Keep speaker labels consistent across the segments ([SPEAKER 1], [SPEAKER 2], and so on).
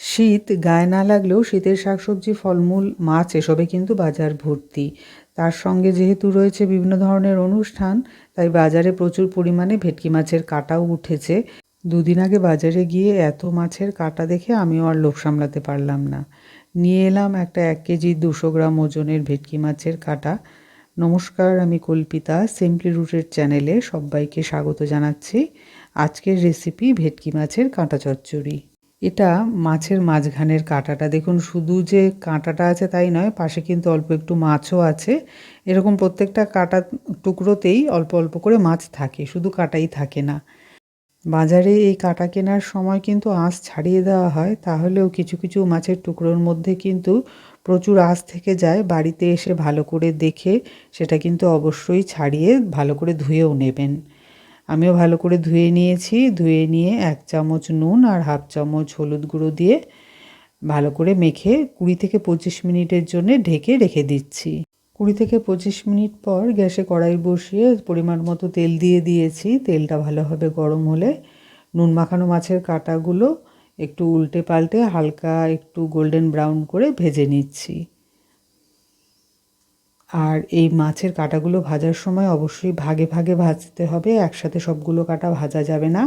[SPEAKER 1] শীত গায়ে না লাগলেও শীতের শাকসবজি, ফলমূল, মাছ এসবে কিন্তু বাজার ভর্তি। তার সঙ্গে যেহেতু রয়েছে বিভিন্ন ধরনের অনুষ্ঠান, তাই বাজারে প্রচুর পরিমাণে ভেটকি মাছের কাটাও উঠেছে। দুদিন আগে বাজারে গিয়ে এত মাছের কাটা দেখে আমিও আর লোভ সামলাতে পারলাম না। নিয়ে এলাম একটা এক কেজি দুশো গ্রাম ওজনের ভেটকি মাছের কাটা। নমস্কার, আমি কল্পিতা সিম্পলি রুটের চ্যানেলে সবাইকে স্বাগত জানাচ্ছি। আজকের রেসিপি ভেটকি মাছের কাঁটা চচ্চড়ি। এটা মাছের মাঝখানের কাঁটাটা। দেখুন, শুধু যে কাঁটাটা আছে তাই নয়, পাশে কিন্তু অল্প একটু মাছও আছে। এরকম প্রত্যেকটা কাঁটা টুকরোতেই অল্প অল্প করে মাছ থাকে, শুধু কাঁটাই থাকে না। বাজারে এই কাঁটা কেনার সময় কিন্তু আঁশ ছাড়িয়ে দেওয়া হয়, তাহলেও কিছু কিছু মাছের টুকরোর মধ্যে কিন্তু প্রচুর আঁশ থেকে যায়। বাড়িতে এসে ভালো করে দেখে সেটা কিন্তু অবশ্যই ছাড়িয়ে ভালো করে ধুয়েও নেবেন। আমিও ভালো করে ধুয়ে নিয়েছি। ধুয়ে নিয়ে এক চামচ নুন আর হাফ চামচ হলুদ গুঁড়ো দিয়ে ভালো করে মেখে কুড়ি থেকে পঁচিশ মিনিটের জন্য ঢেকে রেখে দিচ্ছি। কুড়ি থেকে পঁচিশ মিনিট পর গ্যাসে কড়াই বসিয়ে পরিমাণ মতো তেল দিয়ে দিয়েছি। তেলটা ভালোভাবে গরম হলে। নুন মাখানো মাছের কাটাগুলো একটু উল্টে পাল্টে হালকা একটু গোল্ডেন ব্রাউন করে ভেজে নিচ্ছি। আর এই মাছের কাটাগুলো ভাজার সময় অবশ্যই ভাগে ভাগে ভাজতে হবে, একসাথে সবগুলো কাটা ভাজা যাবে না।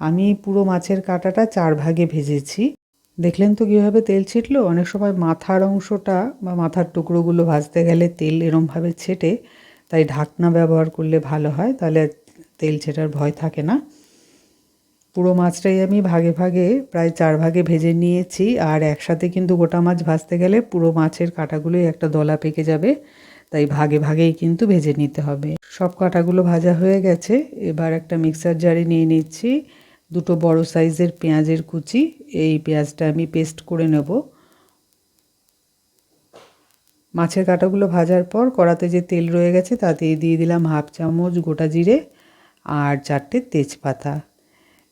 [SPEAKER 1] আমি পুরো মাছের কাটাটা চার ভাগে ভেজেছি। দেখলেন তো কীভাবে তেল ছিটলো? অনেক সময় মাথার অংশটা বা মাথার টুকরোগুলো ভাজতে গেলে তেল এরমভাবে ছেটে, তাই ঢাকনা ব্যবহার করলে ভালো হয়, তাহলে তেল ছেটার ভয় থাকে না। পুরো মাছটাই আমি ভাগে ভাগে, প্রায় চার ভাগে ভেজে নিয়েছি, আর একসাথে কিন্তু গোটা মাছ ভাজতে গেলে পুরো মাছের কাটাগুলোই একটা দলা পেকে যাবে। তাই ভাগে ভাগেই কিন্তু ভেজে নিতে হবে। সব কাটাগুলো ভাজা হয়ে গেছে। এবার একটা মিক্সার জারে নিয়ে নিচ্ছি দুটো বড় সাইজের পেঁয়াজের কুচি। এই পেঁয়াজটা আমি পেস্ট করে নেব। মাছের কাটাগুলো ভাজার পর কড়াতে যে তেল রয়ে গেছে তাতে দিয়ে দিলাম হাফ চামচ গোটা জিরে আর চারটে তেজপাতা।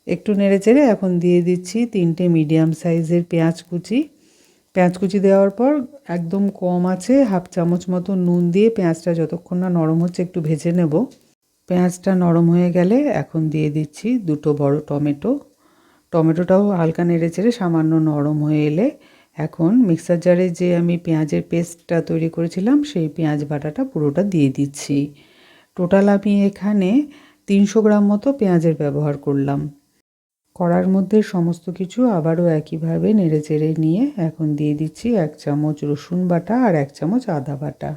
[SPEAKER 1] একটু নেড়ে চেড়ে এখন দিয়ে দিচ্ছি তিনটে মিডিয়াম সাইজের পেঁয়াজ কুচি। পেঁয়াজ কুচি দেওয়ার পর একদম কম আছে, হাফ চামচ মতো নুন দিয়ে পেঁয়াজটা যতক্ষণ না নরম হচ্ছে একটু ভেজে নেব। পেঁয়াজটা নরম হয়ে গেলে এখন দিয়ে দিচ্ছি দুটো বড় টমেটো। টমেটোটাও হালকা নেড়ে চেড়ে সামান্য নরম হয়ে এলে এখন মিক্সার জারে যে আমি পেঁয়াজের পেস্টটা তৈরি করেছিলাম, সেই পেঁয়াজ বাটাটা পুরোটা দিয়ে দিচ্ছি। টোটাল আমি এখানে তিনশো গ্রাম মতো পেঁয়াজের ব্যবহার করলাম। কড়ার মধ্যে সমস্ত কিছু আবারও একইভাবে নেড়ে চেড়ে নিয়ে এখন দিয়ে দিচ্ছি এক চামচ রসুন বাটা আর এক চামচ আদা বাটা।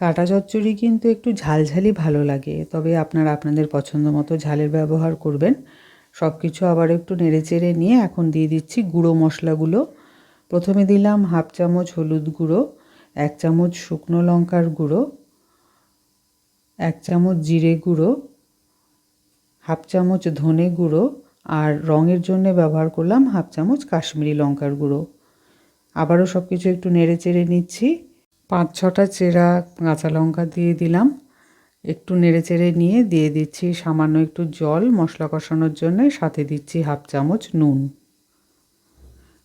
[SPEAKER 1] কাটা চচ্চড়ি কিন্তু একটু ঝালঝালি ভালো লাগে, তবে আপনারা আপনাদের পছন্দ মতো ঝালের ব্যবহার করবেন। সব কিছু আবার একটু নেড়ে চেড়ে নিয়ে এখন দিয়ে দিচ্ছি গুঁড়ো মশলাগুলো। প্রথমে দিলাম হাফ চামচ হলুদ গুঁড়ো, এক চামচ শুকনো লঙ্কার গুঁড়ো, এক চামচ জিরে গুঁড়ো, হাফ চামচ ধনে গুঁড়ো আর রঙের জন্য ব্যবহার করলাম হাফ চামচ কাশ্মীরি লঙ্কার গুঁড়ো। আবারও সব কিছু একটু নেড়ে চেড়ে নিচ্ছি। পাঁচ ছটা চেরা কাঁচা লঙ্কা দিয়ে দিলাম। একটু নেড়ে চেড়ে নিয়ে দিয়ে দিচ্ছি সামান্য একটু জল মশলা কষানোর জন্য, সাথে দিচ্ছি হাফ চামচ নুন।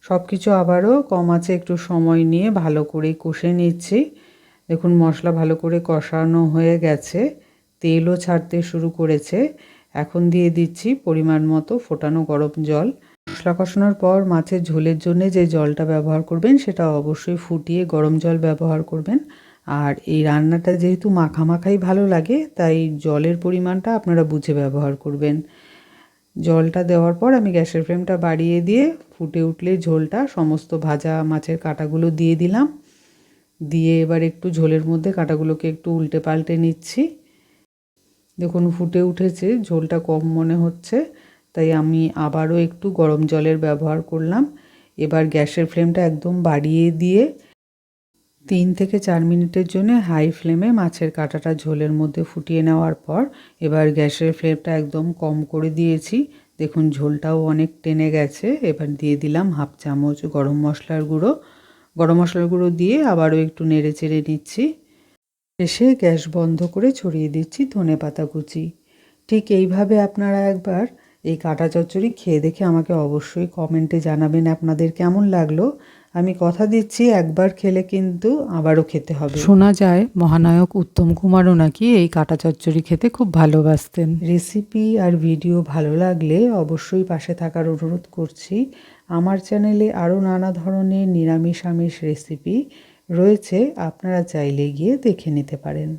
[SPEAKER 1] সব কিছু আবারও কম আছে একটু সময় নিয়ে ভালো করে কষে নিচ্ছি। দেখুন মশলা ভালো করে কষানো হয়ে গেছে, তেলও ছাড়তে শুরু করেছে। এখন দিয়ে দিচ্ছি পরিমাণ মতো ফোটানো গরম জল। মশলা কষানোর পর মাছের ঝোলের জন্য যে জলটা ব্যবহার করবেন সেটা অবশ্যই ফুটিয়ে গরম জল ব্যবহার করবেন। আর এই রান্নাটা যেহেতু মাখা মাখাই ভালো লাগে, তাই জলের পরিমাণটা আপনারা বুঝে ব্যবহার করবেন। জলটা দেওয়ার পর আমি গ্যাসের ফ্লেমটা বাড়িয়ে দিয়ে ফুটে উঠলে ঝোলটা সমস্ত ভাজা মাছের কাটাগুলো দিয়ে দিলাম। দিয়ে এবার একটু ঝোলের মধ্যে কাটাগুলোকে একটু উল্টে পাল্টে নিচ্ছি। দেখুন, ফুটে উঠেছে, ঝোলটা কম মনে হচ্ছে, তাই আমি আবারও একটু গরম জলের ব্যবহার করলাম। এবার গ্যাসের ফ্লেমটা একদম বাড়িয়ে দিয়ে তিন থেকে চার মিনিটের জন্য হাই ফ্লেমে মাছের কাঁটাটা ঝোলের মধ্যে ফুটিয়ে নেওয়ার পর এবার গ্যাসের ফ্লেমটা একদম কম করে দিয়েছি। দেখুন, ঝোলটাও অনেক টেনে গেছে। এবার দিয়ে দিলাম হাফ চামচ গরম মশলার গুঁড়ো। গরম মশলার গুঁড়ো দিয়ে আবারও একটু নেড়ে চেড়ে নিচ্ছি। শেষে গ্যাস বন্ধ করে ছড়িয়ে দিচ্ছি ধনে পাতা কুচি। ঠিক এইভাবে আপনারা একবার এই কাটা চচ্চড়ি খেয়ে দেখে আমাকে অবশ্যই কমেন্টে জানাবেন আপনাদের কেমন লাগল। আমি কথা দিচ্ছি একবার খেলে কিন্তু আবারও খেতে হবে।
[SPEAKER 2] শোনা যায় মহানায়ক উত্তম কুমারও নাকি এই কাটা চচ্চড়ি খেতে খুব ভালোবাসতেন।
[SPEAKER 1] রেসিপি আর ভিডিও ভালো লাগলে অবশ্যই পাশে থাকার অনুরোধ করছি। আমার চ্যানেলে আরও নানা ধরনের নিরামিষ আমিষ রেসিপি রয়েছে আপনারা চাইলে গিয়ে দেখে নিতে পারেন।